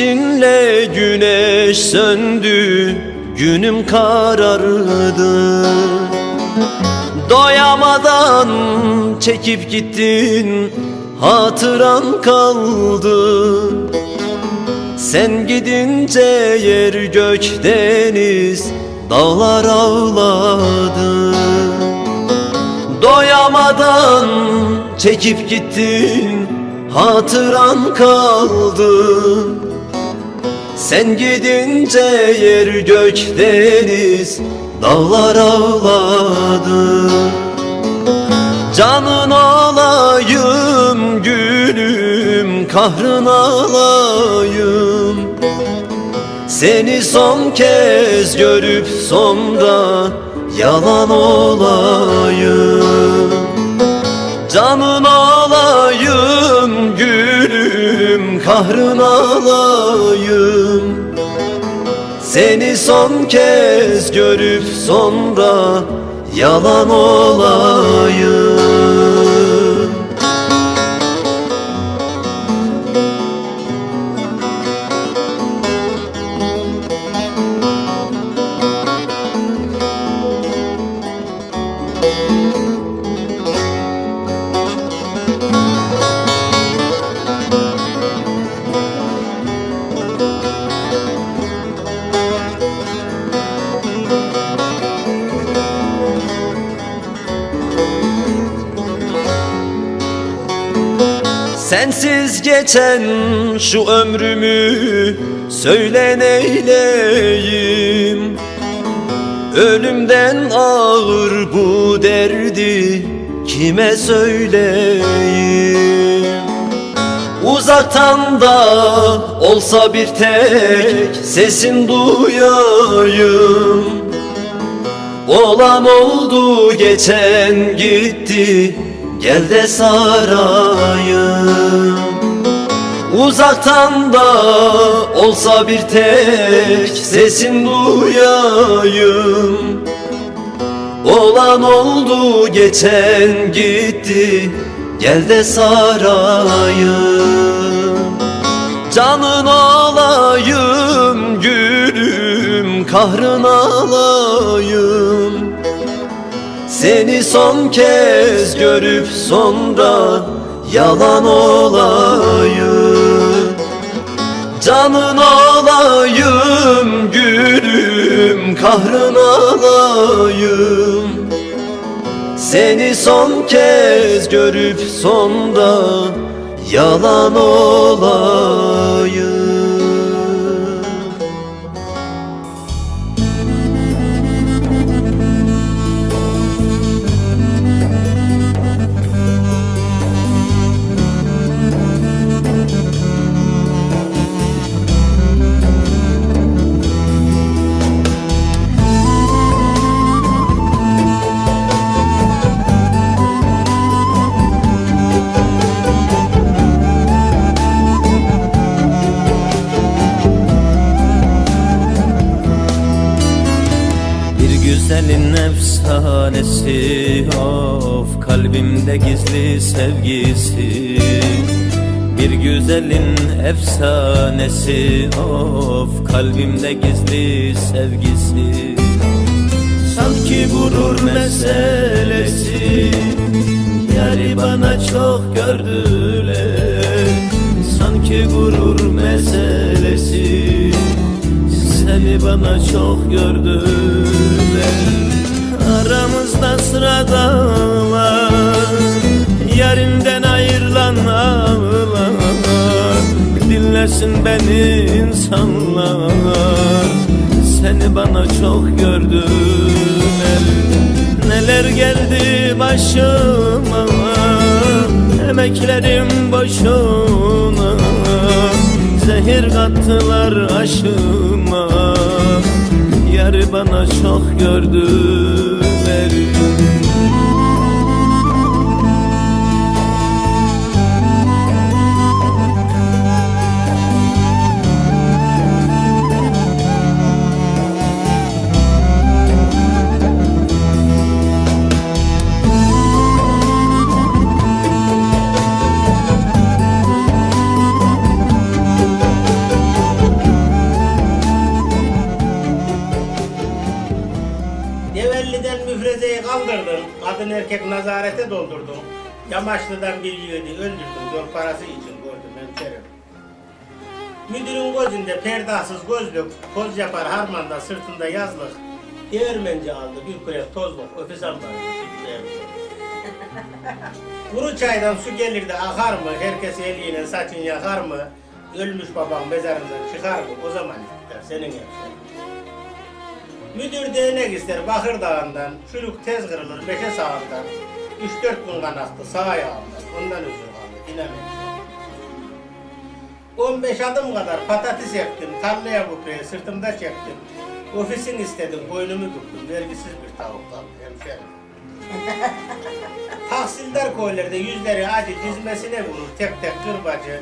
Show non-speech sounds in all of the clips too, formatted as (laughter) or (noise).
Gidişinle güneş söndü Günüm karardı. Doyamadan çekip gittin Hatıran kaldı. Sen gidince yer gök deniz Dağlar ağladı. Doyamadan çekip gittin Hatıran kaldı Sen gidince yer gök deniz Dağlar ağladı. Canın olayım gülüm Kahrın alayım. Seni son kez görüp sonra Yalan olayım. Canın olayım Kahrın alayım. Seni son kez görüp sonra Yalan olayım geçen şu ömrümü söyle neyleyim Ölümden ağır bu derdi kime söyleyeyim? Uzaktan da olsa bir tek sesin duyayım. Olan oldu geçen gitti Gel de sarayım Uzaktan da olsa bir tek sesin duyayım Olan oldu geçen gitti Gel de sarayım. Canın olayım gülüm Kahrın alayım. Seni son kez görüp sonra yalan olayım Canın olayım gülüm kahrın alayım. Seni son kez görüp sonra yalan olayım efsanesi of kalbimde gizli sevgisi. Bir güzelin efsanesi of kalbimde gizli sevgisi. Sanki gurur meselesi Yari bana çok gördüler. Sanki gurur meselesi seni bana çok gördüler Aramızda sırada var Yerinden ayrılan ağlar. Dinlesin beni insanlar Seni bana çok gördüler. Neler geldi başıma Emeklerim boşuna. Zehir kattılar aşıma Yarı bana çok gördüler Yamaçlı'dan bir yiğidi öldürdüm. Yol parası için gördüm hemşerim. Müdürün gözünde perdasız gözlük, toz yapar harmanda sırtında yazlık. Değirmenci aldı bir kürek tozluk, öfes ambarı. Kuru çaydan su gelir de akar mı? Herkes eliyle saçın yakar mı? Ölmüş babam mezarından çıkar mı? O zaman ister senin hemşerin. Müdür değnek ister Bakır Dağı'ndan, çürük tez kırılır beşe sağından. Üç dört gün kanaktı sağ ayağımdan, ondan özür kaldı, inanın. 15 adım kadar patates ektim, tarlaya bupraya sırtımda çektim. Ofisin istedim, boynumu bükdüm, vergisiz bir tavuk kaldı hemşerim. (laughs) Tahsildar köylerde yüzleri acı dizmesine vurur tek tek kırbacı.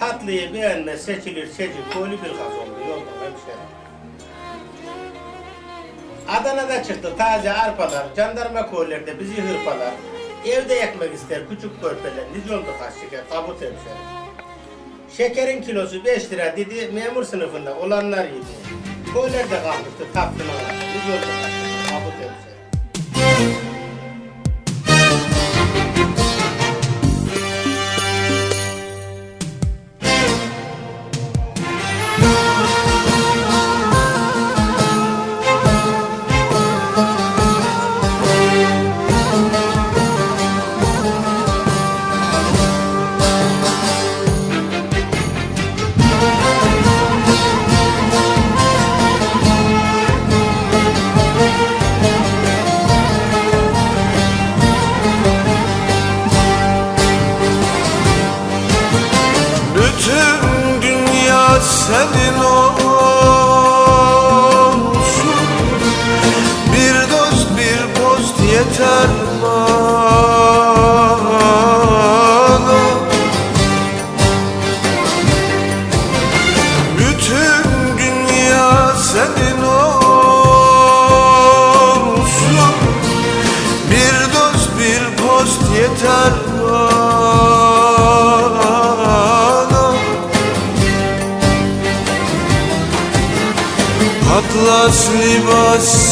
Tatlıyı beğenmez seçilir seçil, köylü bir gaz oldu yolda hemşerim. Adana'da çıktı taze arpalar, jandarma köylerde bizi hırpalar. Evde ekmek ister küçük körpeler, oldu kaç şeker, tabut hemşerim. Şekerin kilosu 5 lira dedi, memur sınıfında olanlar yedi. Köylerde kalmıştı tatlılar, nice oldu kaç şeker,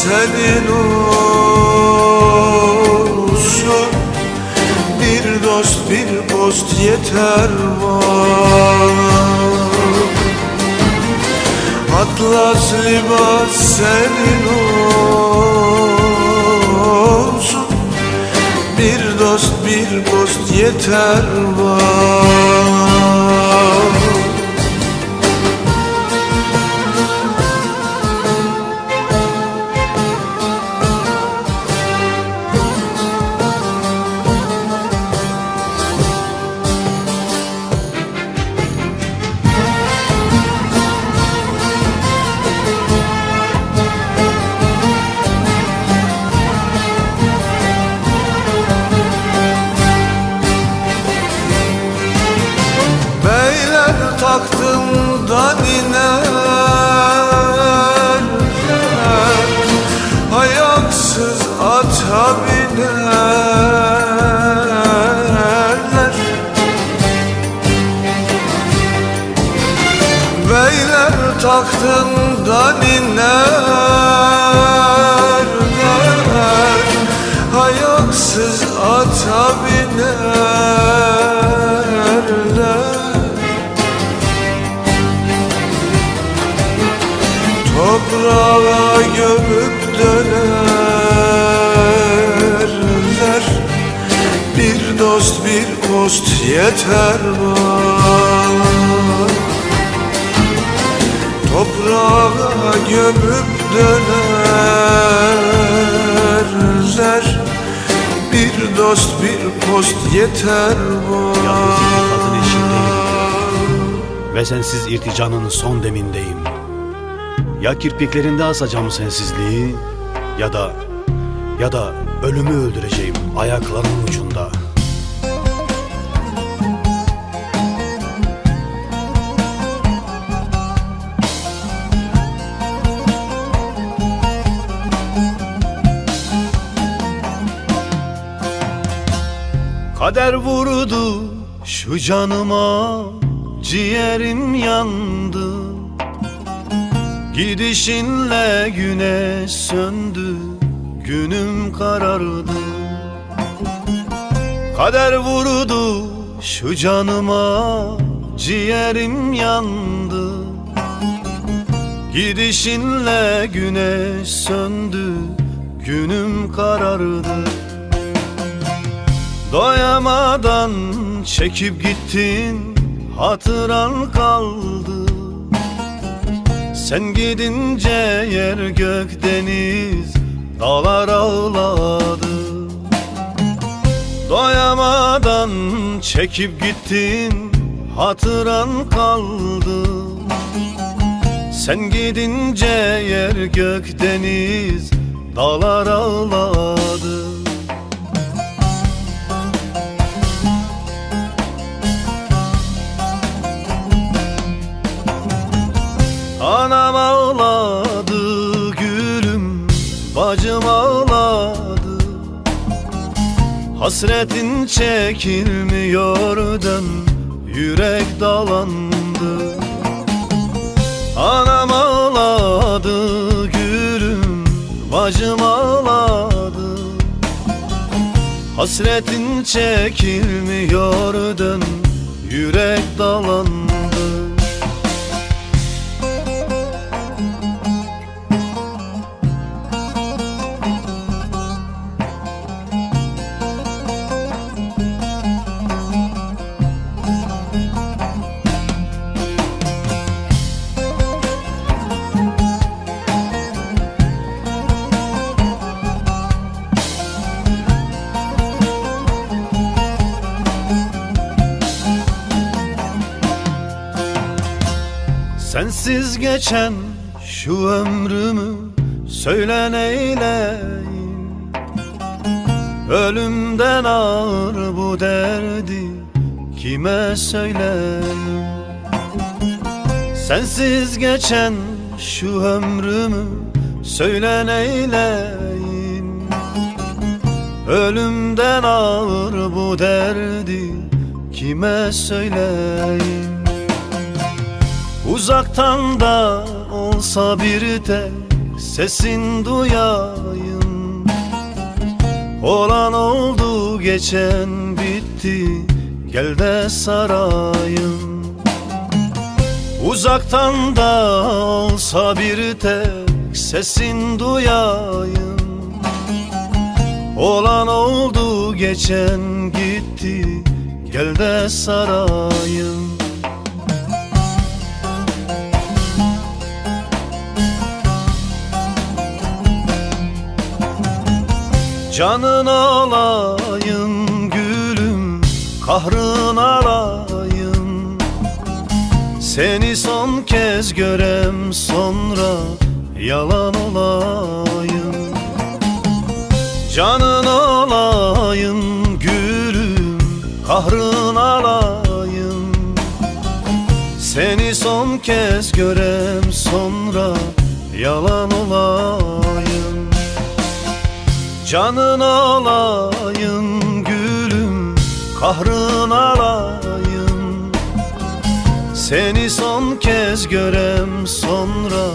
senin olsun. Bir dost bir post yeter bana. Atlas libas senin olsun. Bir dost bir post yeter bana gömüp dönerler. Bir dost bir post yeter bana Toprağa gömüp dönerler. Bir dost bir post yeter bana Ve sensiz irticanın son demindeyim Ya kirpiklerinde asacağım sensizliği Ya da Ya da ölümü öldüreceğim ayaklarının ucunda. Kader vurdu şu canıma Ciğerim yandı Gidişinle güneş söndü Günüm karardı. Kader vurdu şu canıma Ciğerim yandı. Gidişinle güneş söndü Günüm karardı. Doyamadan çekip gittin Hatıran kaldı Sen gidince yer gök deniz Dağlar ağladı. Doyamadan çekip gittin Hatıran kaldı. Sen gidince yer gök deniz Dağlar ağladı Hasretin çekilmiyor dön Yürek dalandı. Anam ağladı gülüm Bacım ağladı. Hasretin çekilmiyor dön Yürek dalandı Sensiz geçen şu ömrümü söyle neyleyim Ölümden ağır bu derdi kime söyleyeyim? Sensiz geçen şu ömrümü söyle neyleyim Ölümden ağır bu derdi kime söyleyeyim Uzaktan da olsa bir tek sesin duyayım. Olan oldu geçen bitti gel de sarayım. Uzaktan da olsa bir tek sesin duyayım. Olan oldu geçen gitti gel de sarayım Canın alayım gülüm Kahrın alayım Seni son kez görem sonra Yalan olayım. Canın alayım gülüm Kahrın alayım Seni son kez görem sonra Yalan Canın alayım gülüm Kahrın alayım. Seni son kez görem sonra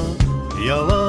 Yalan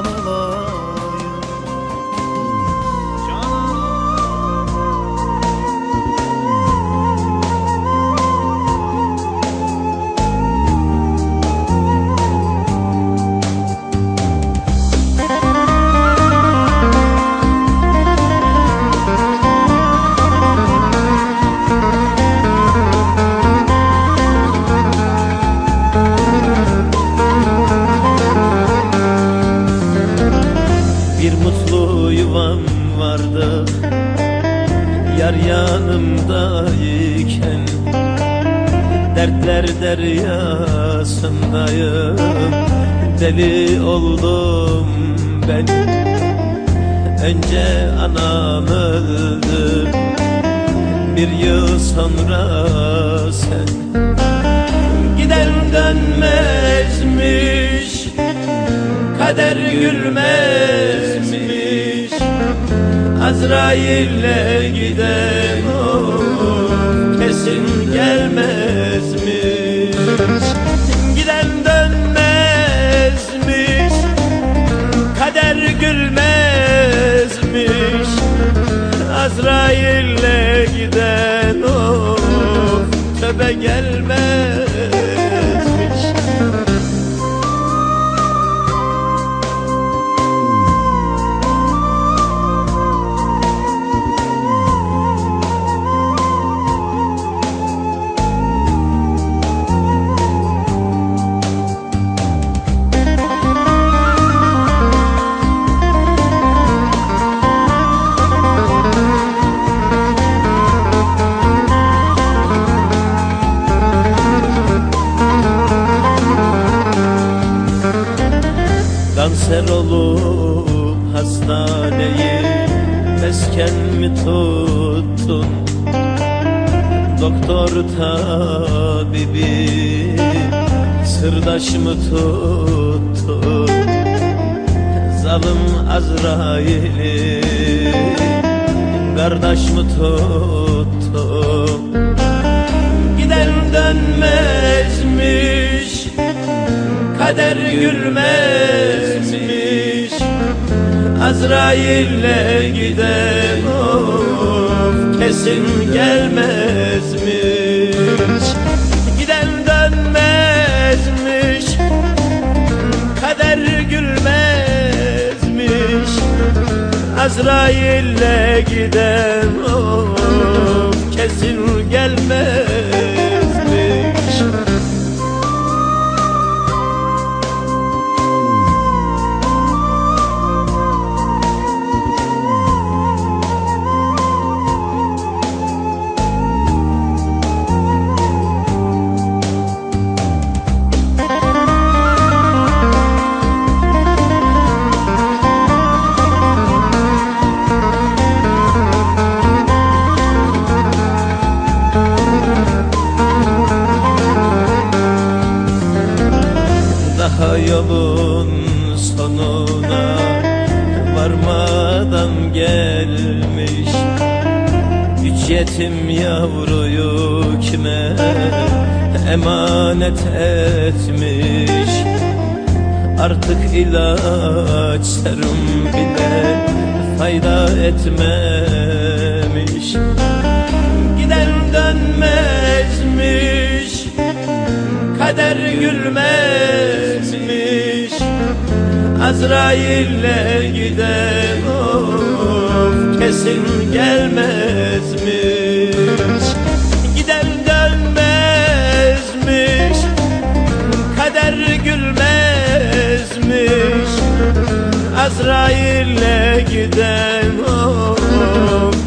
deryasındayım. Deli oldum ben. Önce anam öldü. Bir yıl sonra sen. Giden dönmezmiş. Kader gülmezmiş. Azrail'le giden o Giden dönmezmiş Kader gülmezmiş Azrail'le giden o töbe gelmezmiş Kanser olup hastaneyi mesken mi tuttun? Doktor tabibi sırdaş mı tuttun? Zalim Azrail'i kardeş mi tuttun? Giden dönmezmiş Kader gülmezmiş. Azrail'le giden of kesin gelmezmiş. Giden dönmezmiş Kader gülmezmiş. Azrail'le giden of kesin gelmezmiş Kader gülmezmiş. Azrail'le giden of kesin gelmezmiş. Giden dönmezmiş. Kader gülmezmiş. Azrail'le giden of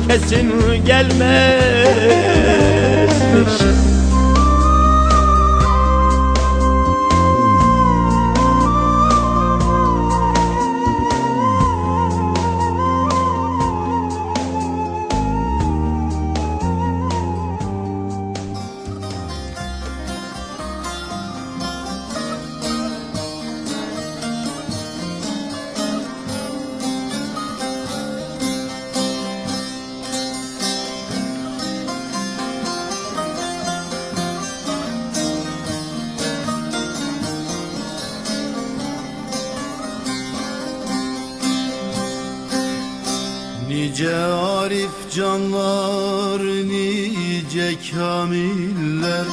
kesin gelmezmiş Nice arif canlar, nice kamiller.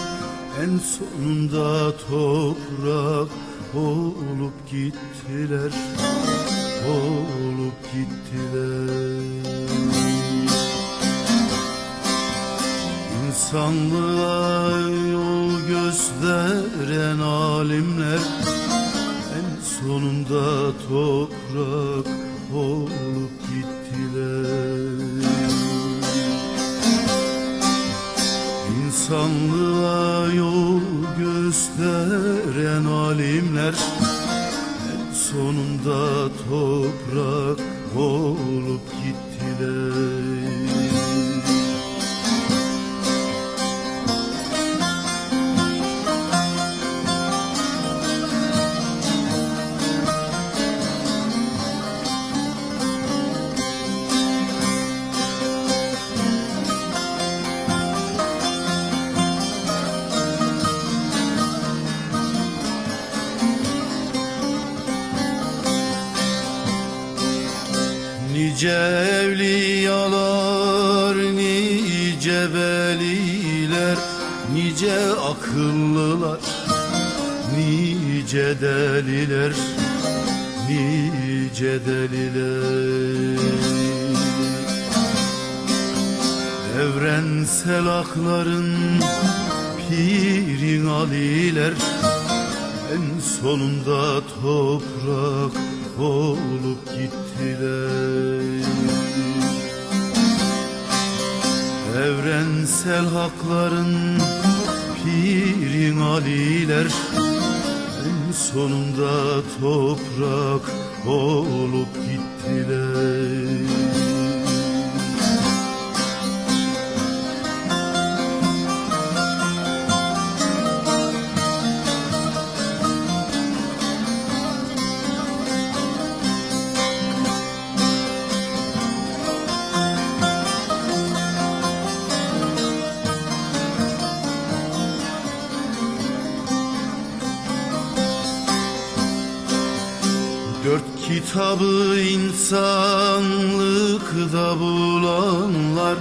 En sonunda toprak olup gittiler Olup gittiler. İnsanlığa yol gösteren alimler En sonunda toprak olup İnsanlığa yol gösteren alimler En sonunda toprak olup gittiler deliler Nice deliler. Evrensel akların Pirin aliler En sonunda toprak olup gittiler. Evrensel hakların pirin aliler sonunda toprak olup gittiler kitabı insanlıkta bulanlar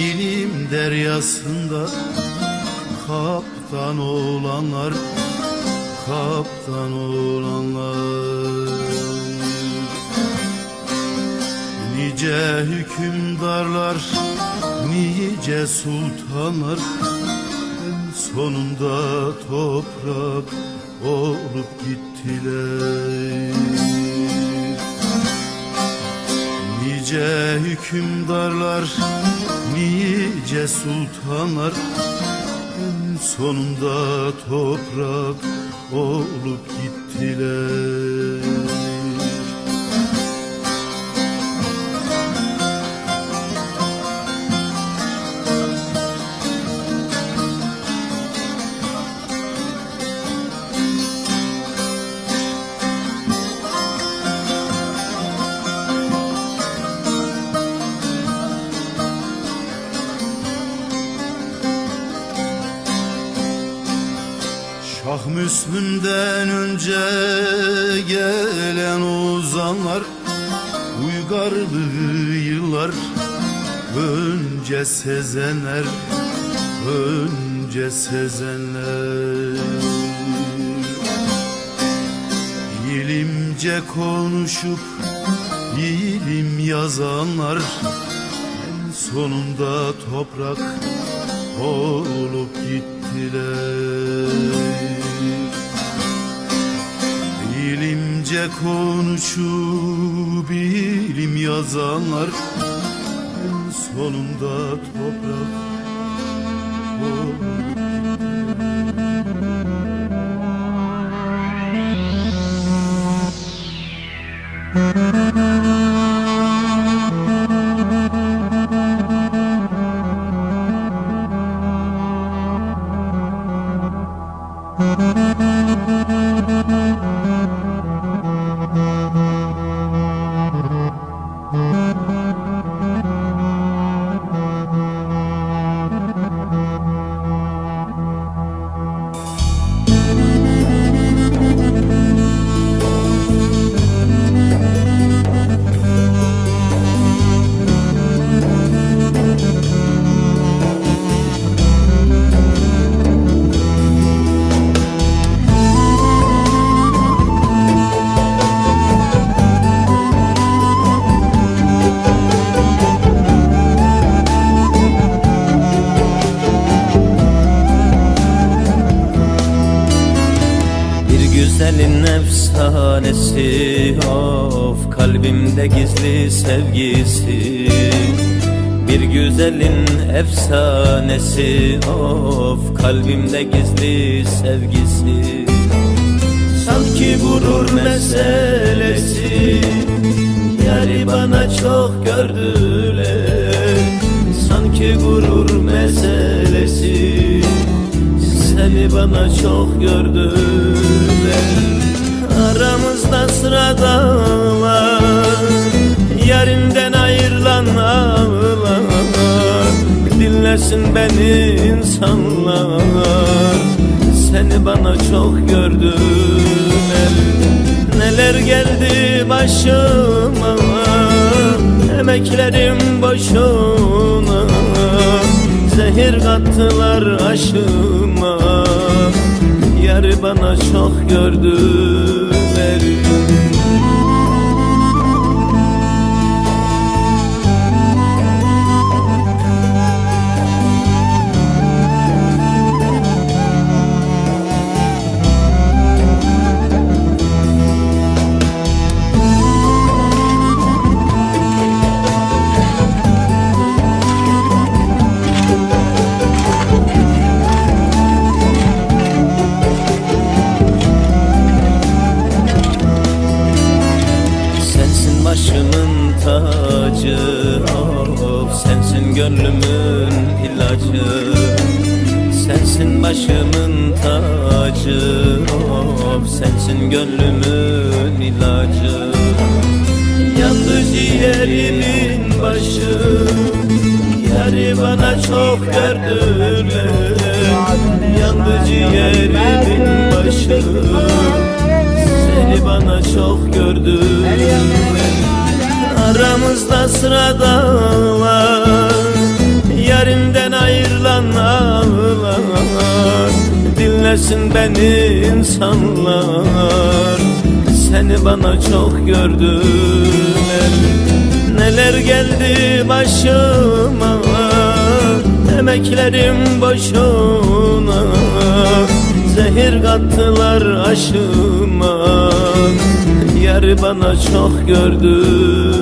ilim deryasında kaptan olanlar kaptan olanlar. Nice hükümdarlar nice sultanlar en sonunda toprak olup gittiler Nice hükümdarlar, nice sultanlar. En sonunda toprak olup gittiler önce sezenler Önce sezenler İlimce konuşup ilim yazanlar En sonunda toprak olup gittiler. İlimce konuşup ilim yazanlar sonunda toprak olup Bir efsanesi of kalbimde gizli sevgisi. Bir güzelin efsanesi of kalbimde gizli sevgisi. Sanki gurur meselesi Yari bana çok gördüler. Sanki gurur meselesi seni bana çok gördüler Aramızda sıradalar Yerinden ayrılan ağlar. Dinlesin beni insanlar Seni bana çok gördüler. Neler geldi başıma Emeklerim boşuna. Zehir kattılar aşıma Yarı bana çok gördüler Var Yarimden ayrılan ağlar. Dinlesin beni insanlar Seni bana çok gördüler. Neler geldi başıma Emeklerim boşuna. Zehir kattılar aşıma Yarı bana çok gördüler